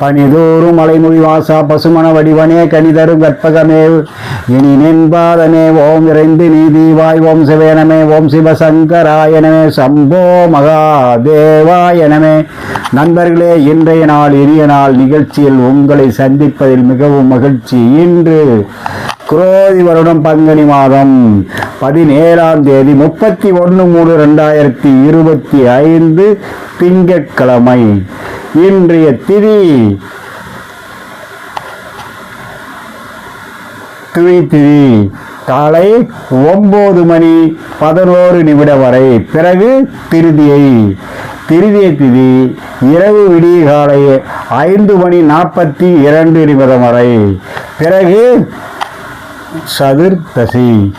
பனிதோறும் மலைமொழி வாசா பசுமண வடிவனே கனிதரும் கற்பகமே. இனி நின்பாதனே ஓம் இறைந்து நீதி வாய் ஓம் சிவேனமே ஓம் சிவசங்கராயனமே சம்போ மகாதேவாயனமே நண்பர்களே இன்றைய நாள் இனிய நாள் நிகழ்ச்சியில் உங்களை சந்திப்பதில் மிகவும் மகிழ்ச்சி. இன்று குரோதி வருடம் பங்குனி மாதம் பதினேழாம் தேதி முப்பத்தி ஒன்று மூணு ரெண்டாயிரத்தி இருபத்தி ஐந்து திங்கட்கிழமை. இன்றைய திதி திதி காலை ஒம்பது மணி பதினோரு நிமிடம் வரை. பிறகு திருதியை. திருதிய திதி இரவு விடிய காலை ஐந்து மணி நாற்பத்தி இரண்டு நிமிடம் வரை. பிறகு சதுர்தசி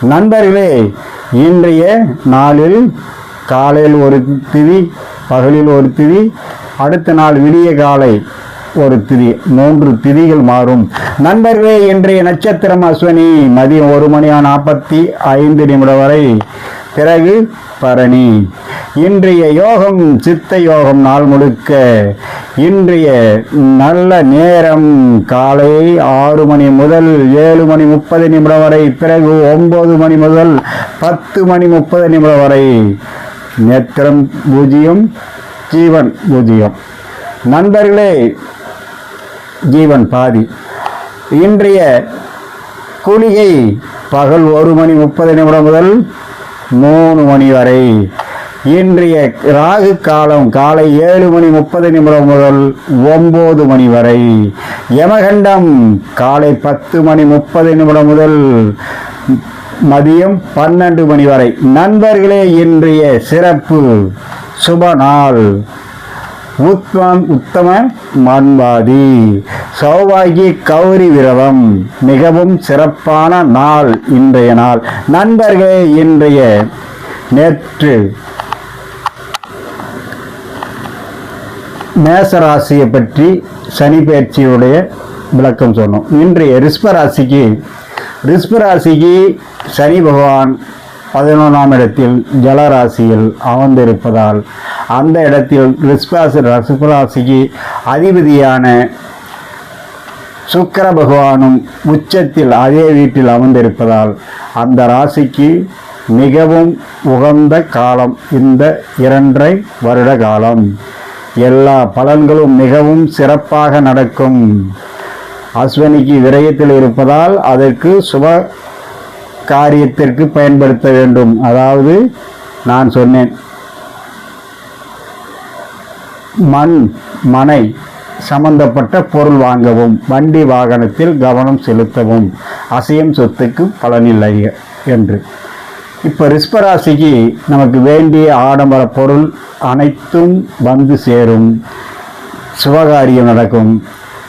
நண்பர்களே இன்றைய நாளில் காலையில் ஒரு திதி பகலில் ஒரு திதி அடுத்த நாள் விடிய காலை ஒரு திதி மூன்று திதிகள் மாறும். நண்பர்களே இன்றைய நட்சத்திரம் அஸ்வினி மதியம் ஒரு மணி நாற்பத்தி ஐந்து நிமிடம் வரை பிறகு பரணி. இன்றைய யோகம் சித்த யோகம் நாள் முழுக்க இன்றைய நல்ல நேரம் காலை ஆறு மணி முதல் ஏழு மணி முப்பது நிமிடம் வரை பிறகு ஒன்பது மணி முதல் பத்து மணி முப்பது நிமிடம் வரை. நேத்திரம் பூஜ்ஜியம் ஜீவன் பூஜ்ஜியம். நண்பர்களே ஜீவன் பாதி. இன்றைய குளிகை பகல் ஒரு மணி முப்பது நிமிடம் முதல் மூணு மணி வரை. இன்றைய ராகு காலம் காலை ஏழு மணி முப்பது நிமிடம் முதல் ஒன்பது மணி வரை. யமகண்டம் காலை பத்து மணி முப்பது நிமிடம் முதல் மதியம் பன்னெண்டு மணி வரை. நண்பர்களே இன்றைய சிறப்பு சுப நாள். உத்தமம் உத்தம மண்பாதி சௌபாகி கௌரி விரதம். மிகவும் சிறப்பான நாள் இன்றைய நாள். நண்பர்களே இன்றைய நேற்று மேசராசியை பற்றி சனி பயிற்சியுடைய விளக்கம் சொன்னோம் இன்றைய ரிஷ்பராசிக்கு ரிஷ்பராசிக்கு சனி பகவான் பதினொன்றாம் இடத்தில் ஜலராசியில் அமர்ந்திருப்பதால் அந்த இடத்தில் ரிஷ்பாசி ரிஷ்பராசிக்கு அதிபதியான சுக்கிர பகவானும் உச்சத்தில் அதே வீட்டில் அமர்ந்திருப்பதால் அந்த ராசிக்கு மிகவும் உகந்த காலம் இந்த இரண்டரை வருட காலம். எல்லா பலன்களும் மிகவும் சிறப்பாக நடக்கும். அஸ்வினிக்கு விரயத்தில் இருப்பதால் அதற்கு சுப காரியத்திற்கு பயன்படுத்த வேண்டும். அதாவது நான் சொன்னேன். மண் மனை சம்பந்தப்பட்ட பொருள் வாங்கவும் வண்டி வாகனத்தில் கவனம் செலுத்தவும். அசையும் சொத்துக்கு பலனில்லை என்று. இப்போ ரிஷ்பராசிக்கு நமக்கு வேண்டிய ஆடம்பர பொருள் அனைத்தும் வந்து சேரும். சுபகாரியம் நடக்கும்.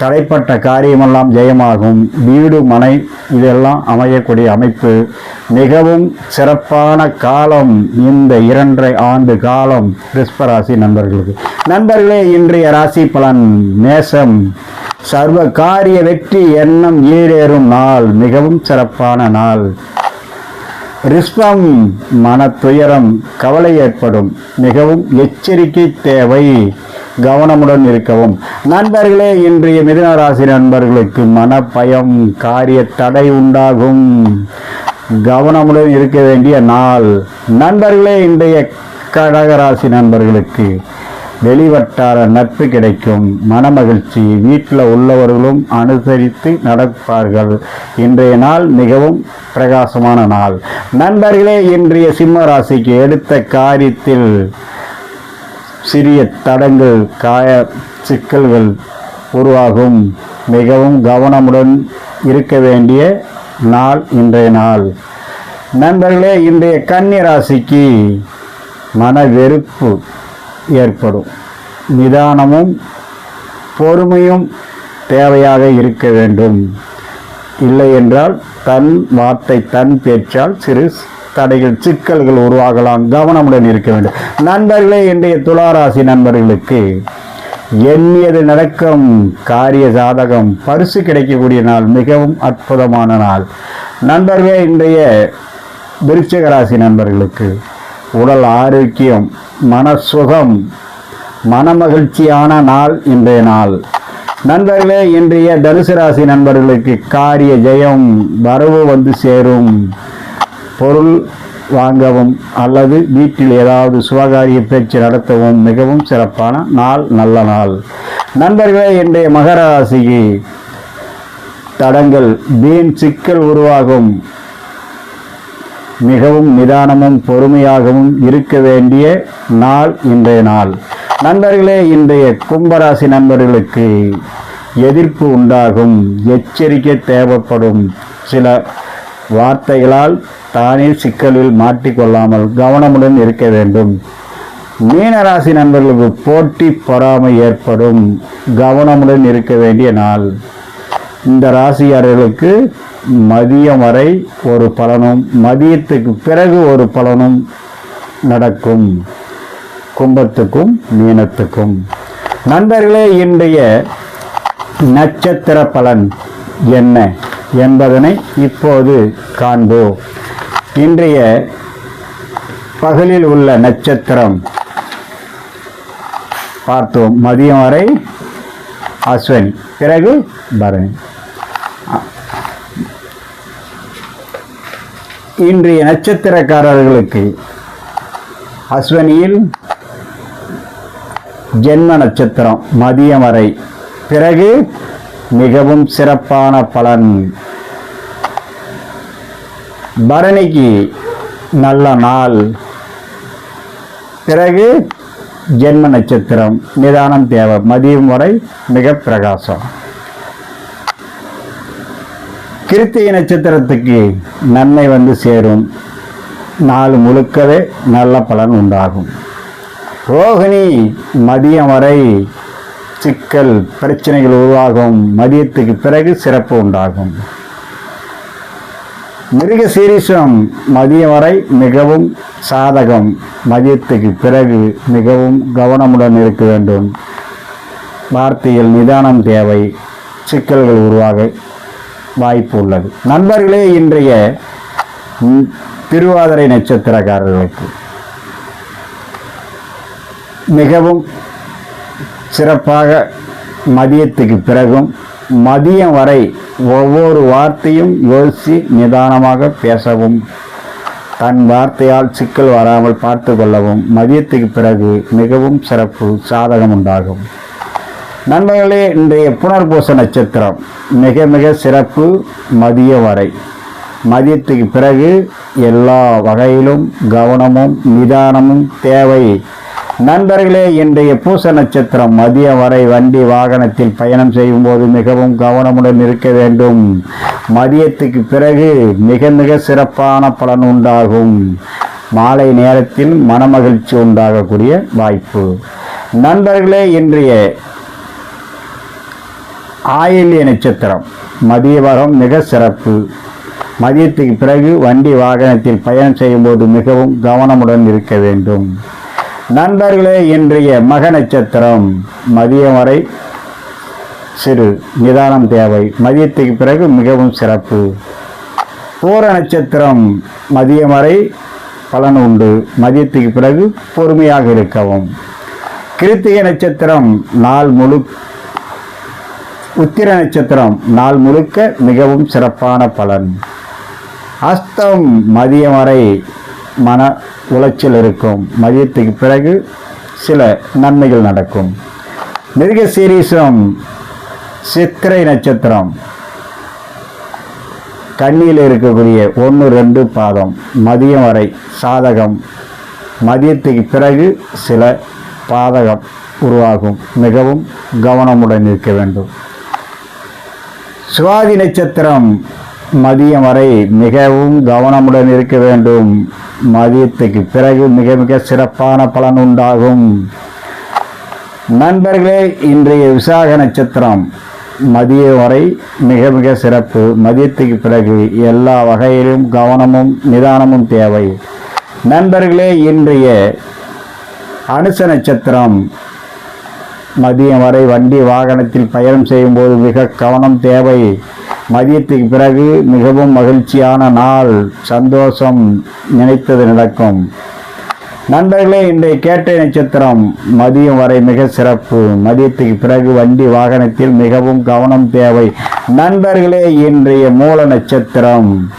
தடைப்பட்ட காரியமெல்லாம் ஜெயமாகும். வீடு மனை இதெல்லாம் அமையக்கூடிய அமைப்பு. மிகவும் சிறப்பான காலம் இந்த இரண்டரை ஆண்டு காலம் ரிஷ்பராசி நண்பர்களுக்கு. நண்பர்களே இன்றைய ராசி பலன் மேசம் சர்வ காரிய வெற்றி எண்ணம் ஈடேறும் நாள் மிகவும் சிறப்பான நாள். ரிஸ்வம் மன துயரம் கவலை ஏற்படும். மிகவும் எச்சரிக்கை தேவை. கவனமுடன் இருக்கவும். நண்பர்களே இன்றைய மிதுனராசி நண்பர்களுக்கு மன பயம் காரிய தடை உண்டாகும். கவனமுடன் இருக்க வேண்டிய நாள். நண்பர்களே இன்றைய கடகராசி நண்பர்களுக்கு வெளிவட்டார நட்பு கிடைக்கும். மனமகிழ்ச்சி. வீட்டில் உள்ளவர்களும் அனுசரித்து நடப்பார்கள். இன்றைய நாள் மிகவும் பிரகாசமான நாள். நண்பர்களே இன்றைய சிம்ம ராசிக்கு எடுத்த காரியத்தில் சிறிய தடங்கள் காய சிக்கல்கள் உருவாகும். மிகவும் கவனமுடன் இருக்க வேண்டிய நாள் இன்றைய நாள். நண்பர்களே இன்றைய கன்னி ராசிக்கு மன வெறுப்பு. ஏற்படும். நிதானமும் பொறுமையும் தேவையாக இருக்க வேண்டும். இல்லை என்றால் தன் வார்த்தை தன் பேச்சால் சிறு தடைகள் சிக்கல்கள் உருவாகலாம். கவனமுடன் இருக்க வேண்டும். நண்பர்களே இன்றைய துளாராசி நண்பர்களுக்கு எண்ணியது நடக்கும். காரிய சாதகம் பரிசு கிடைக்கக்கூடிய நாள் மிகவும் அற்புதமான நாள். நண்பர்களே இன்றைய விருச்சிக ராசி நண்பர்களுக்கு உடல் ஆரோக்கியம் மனசுகம் மனமகிழ்ச்சியான நாள் இன்றைய நாள். நண்பர்களே இன்றைய தனுசு ராசி நண்பர்களுக்கு காரிய ஜெயம் வரவு வந்து சேரும். பொருள் வாங்கவும் அல்லது வீட்டில் ஏதாவது சுபகாரிய பேச்சு நடத்தவும் மிகவும் சிறப்பான நாள் நல்ல நாள். நண்பர்களே இன்றைய மகர ராசிக்கு தடங்கள் வீண் சிக்கல் உருவாகும். மிகவும் நிதானமும் பொறுமையாகவும் இருக்க வேண்டிய நாள் இன்றைய நாள். நண்பர்களே இன்றைய கும்பராசி நண்பர்களுக்கு எதிர்ப்பு உண்டாகும் எச்சரிக்கை தேவைப்படும் சில வார்த்தைகளால் தானே சிக்கலில் மாட்டிக்கொள்ளாமல் கவனமுடன் இருக்க வேண்டும். மீனராசி நண்பர்களுக்கு போட்டி பொறாமை ஏற்படும் கவனமுடன் இருக்க வேண்டிய நாள். இந்த ராசியாரர்களுக்கு மதியம் வரை ஒரு பலனும் மதியத்துக்கு பிறகு ஒரு பலனும் நடக்கும். கும்பத்துக்கும் மீனத்துக்கும். நண்பர்களே இன்றைய நட்சத்திர பலன் என்ன என்பதனை இப்போது காண்போம். இன்றைய பகலில் உள்ள நட்சத்திரம் பார்த்தோம். மதியம் வரை அஸ்வினி பிறகு பரணி. இன்றைய நட்சத்திரக்காரர்களுக்கு அஸ்வனியில் ஜென்ம நட்சத்திரம் மதியம் வரை. பிறகு மிகவும் சிறப்பான பலன். பரணிக்கு நல்ல நாள். பிறகு ஜென்ம நட்சத்திரம். நிதானம் தேவை. மதியம் வரை மிக பிரகாசம். கிருத்திகை நட்சத்திரத்துக்கு நன்மை வந்து சேரும். நாள் முழுக்கவே நல்ல பலன் உண்டாகும். ரோகிணி மதியம் வரை சிக்கல் பிரச்சனைகள் உருவாகும். மதியத்துக்கு பிறகு சிறப்பு உண்டாகும். மிருக சீரிஷம் மதியம் வரை மிகவும் சாதகம். மதியத்துக்கு பிறகு மிகவும் கவனமுடன் இருக்க வேண்டும். வார்த்தையில் நிதானம் தேவை. சிக்கல்கள் உருவாக வாய்ப்பு உள்ளது. நண்பர்களே இன்றைய திருவாதிரை நட்சத்திரக்காரர்களுக்கு மிகவும் சிறப்பாக மதியத்துக்கு பிறகும் மதியம் வரை ஒவ்வொரு வார்த்தையும் யோசித்து நிதானமாக பேசவும் தன் வார்த்தையால் சிக்கல் வராமல் பார்த்து கொள்ளவும் மதியத்துக்கு பிறகு மிகவும் சிறப்பு சாதகம் உண்டாகும் நண்பர்களே இன்றைய புனர்பூச நட்சத்திரம் மிக மிக சிறப்பு மதிய வரை. மதியத்துக்கு பிறகு எல்லா வகையிலும் கவனமும் நிதானமும் தேவை. நண்பர்களே இன்றைய பூச நட்சத்திரம் மதிய வரை வண்டி வாகனத்தில் பயணம் செய்யும் போது மிகவும் கவனமுடன் இருக்க வேண்டும். மதியத்துக்கு பிறகு மிக மிக சிறப்பான பலன் உண்டாகும். மாலை நேரத்தில் மனமகிழ்ச்சி உண்டாகக்கூடிய வாய்ப்பு. நண்பர்களே இன்றைய ஆயில்ய நட்சத்திரம். மதிய வரம் மிக சிறப்பு. மதியத்துக்கு பிறகு வண்டி வாகனத்தில் பயணம் செய்யும்போது மிகவும் கவனமுடன் இருக்க வேண்டும். நண்பர்களே இன்றைய மக நட்சத்திரம். மதியம் வரை சிறு நிதானம் தேவை. மதியத்துக்கு பிறகு மிகவும் சிறப்பு. பூர நட்சத்திரம் மதியம் வரை பலன் உண்டு. மதியத்துக்கு பிறகு பொறுமையாக இருக்கவும். கிருத்திகை நட்சத்திரம் நாள் முழு உத்திர நட்சத்திரம் நாள் முழுக்க மிகவும் சிறப்பான பலன். அஸ்தம் மதியம் வரை மன உளைச்சல் இருக்கும். மதியத்துக்கு பிறகு சில நன்மைகள் நடக்கும். மிருக சீரீசம் சித்திரை நட்சத்திரம். கண்ணியில் இருக்கக்கூடிய ஒன்று ரெண்டு பாதம். மதியம் வரை சாதகம். மதியத்துக்கு பிறகு சில பாதகம் உருவாகும். மிகவும் கவனமுடன் இருக்க வேண்டும். சுவாதி நட்சத்திரம் மதியம் வரை மிகவும் கவனமுடன் இருக்க வேண்டும். மதியத்துக்கு பிறகு மிக மிக சிறப்பான பலன் உண்டாகும். நண்பர்களே இன்றைய விசாக நட்சத்திரம் மதியம் வரை மிக மிக சிறப்பு. மதியத்துக்கு பிறகு எல்லா வகையிலும் கவனமும் நிதானமும் தேவை. நண்பர்களே இன்றைய அனுச நட்சத்திரம் மதியம் வரை வண்டி வாகனத்தில் பயணம் செய்யும்போது மிக கவனம் தேவை. மதியத்துக்கு பிறகு மிகவும் மகிழ்ச்சியான நாள். சந்தோஷம் நினைத்தது நடக்கும். நண்பர்களே இன்றைய கேட்டை நட்சத்திரம் மதியம் வரை மிக சிறப்பு. மதியத்துக்கு பிறகு வண்டி வாகனத்தில் மிகவும் கவனம் தேவை. நண்பர்களே இன்றைய மூல நட்சத்திரம்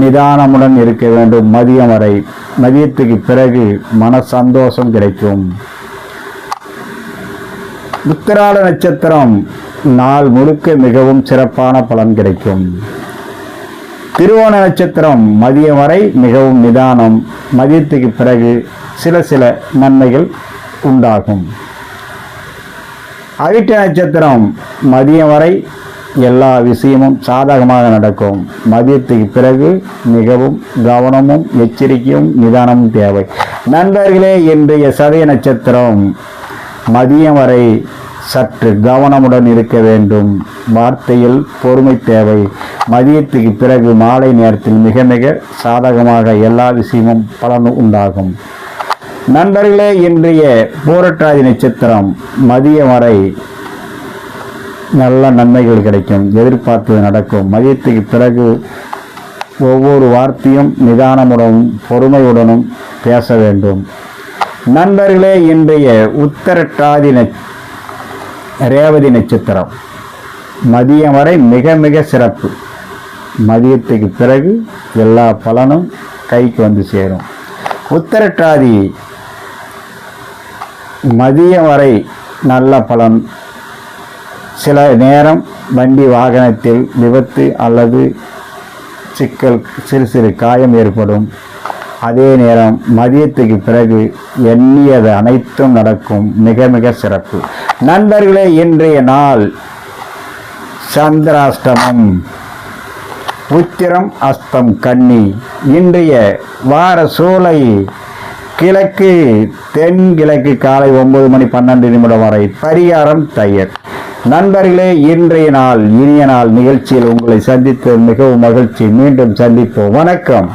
நிதானமுடன் இருக்க வேண்டும். மதியம் வரை மதியத்துக்கு பிறகு மன சந்தோஷம் கிடைக்கும். உத்திராட நட்சத்திரம். நாள் முழுக்க மிகவும் சிறப்பான பலன் கிடைக்கும். திருவோண நட்சத்திரம் மதியம் வரை மிகவும் நிதானம் மதியத்துக்கு பிறகு சில சில நன்மைகள் உண்டாகும். அவிட்ட நட்சத்திரம் மதியம் வரை எல்லா விஷயமும் சாதகமாக நடக்கும். மதியத்துக்கு பிறகு மிகவும் கவனமும் எச்சரிக்கையும் நிதானமும் தேவை. நண்பர்களே இன்றைய சதய நட்சத்திரம் மதியம் வரை சற்று கவனமுடன் இருக்க வேண்டும். வார்த்தையில் பொறுமை தேவை. மதியத்துக்கு பிறகு மாலை நேரத்தில் மிக மிக சாதகமாக எல்லா விஷயமும் பலன் உண்டாகும். நண்பர்களே இன்றைய பூரட்டாதி நட்சத்திரம் மதியம் வரை நல்ல நன்மைகள் கிடைக்கும். எதிர்பார்த்தது நடக்கும். மதியத்துக்கு பிறகு ஒவ்வொரு வார்த்தையும் நிதானமுடனும் பொறுமையுடனும் பேச வேண்டும். நண்பர்களே இன்றைய உத்தரட்டாதி ரேவதி நட்சத்திரம். மதியம் வரை மிக மிக சிறப்பு. மதியத்துக்கு பிறகு எல்லா பலனும் கைக்கு வந்து சேரும். உத்தரட்டாதி மதியம் வரை நல்ல பலன். சில நேரம் வண்டி வாகனத்தில் விபத்து அல்லது சிக்கல் சிறு சிறு காயம் ஏற்படும். அதே நேரம் மதியத்துக்கு பிறகு எண்ணியது அனைத்தும் நடக்கும். மிக மிக சிறப்பு. நண்பர்களே இன்றைய நாள் சந்திராஷ்டமம். உத்திரம் அஸ்தம் கன்னி. இன்றைய வார சூலை கிழக்கு தென்கிழக்கு காலை ஒன்பது மணி பன்னெண்டு நிமிடம் வரை பரிகாரம் தயிர். நண்பர்களே இன்றைய நாள் இனிய நாள் நிகழ்ச்சியில் உங்களை சந்தித்து மிகவும் மகிழ்ச்சி. மீண்டும் சந்திப்போம். வணக்கம்.